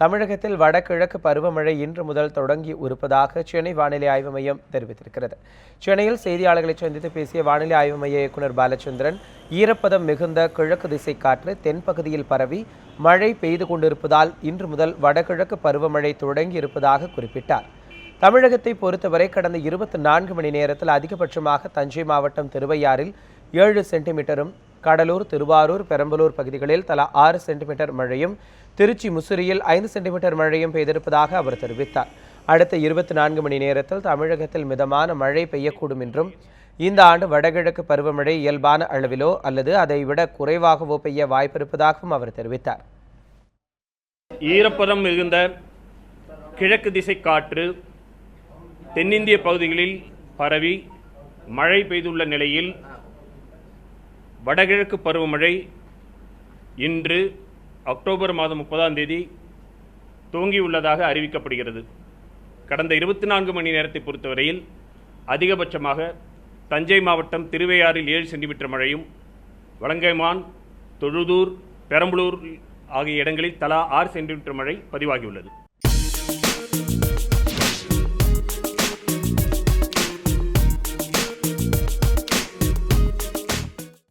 தமிழகத்தில் வடகிழக்கு பருவமழை இன்று முதல் தொடங்கி இருப்பதாக சென்னை வானிலை ஆய்வு மையம் தெரிவித்திருக்கிறது. சென்னையில் செய்தியாளர்களை சந்தித்து பேசிய வானிலை ஆய்வு மைய இயக்குநர் பாலச்சந்திரன் ஈரப்பதம் மிகுந்த கிழக்கு திசை காற்று தென்பகுதியில் பரவி மழை பெய்து கொண்டிருப்பதால் இன்று முதல் வடகிழக்கு பருவமழை தொடங்கி இருப்பதாக குறிப்பிட்டார். தமிழகத்தை பொறுத்தவரை கடந்த இருபத்தி நான்கு மணி நேரத்தில் அதிகபட்சமாக தஞ்சை மாவட்டம் திருவையாறில் ஏழு சென்டிமீட்டரும் கடலூர் திருவாரூர் பெரம்பலூர் பகுதிகளில் தலா ஆறு சென்டிமீட்டர் மழையும் திருச்சி முசிறியில் ஐந்து சென்டிமீட்டர் மழையும் பெய்திருப்பதாக அவர் தெரிவித்தார். அடுத்த இருபத்தி நான்கு மணி நேரத்தில் தமிழகத்தில் மிதமான மழை பெய்யக்கூடும் என்றும் இந்த ஆண்டு வடகிழக்கு பருவமழை இயல்பான அளவிலோ அல்லது அதை விட குறைவாகவோ பெய்ய வாய்ப்பிருப்பதாகவும் அவர் தெரிவித்தார். ஈரப்பதம் மிகுந்த கிழக்கு திசை காற்று தென்னிந்திய பகுதிகளில் பரவி மழை பெய்துள்ள நிலையில் வடகிழக்கு பருவமழை இன்று அக்டோபர் மாதம் முப்பதாம் தேதி துவங்கியுள்ளதாக அறிவிக்கப்படுகிறது. கடந்த இருபத்தி நான்கு மணி நேரத்தை பொறுத்தவரையில் அதிகபட்சமாக தஞ்சை மாவட்டம் திருவையாறில் ஏழு சென்டிமீட்டர் மழையும் வலங்கைமான் தொழுதூர் பெரம்பலூர் ஆகிய இடங்களில் தலா ஆறு சென்டிமீட்டர் மழை பதிவாகியுள்ளது.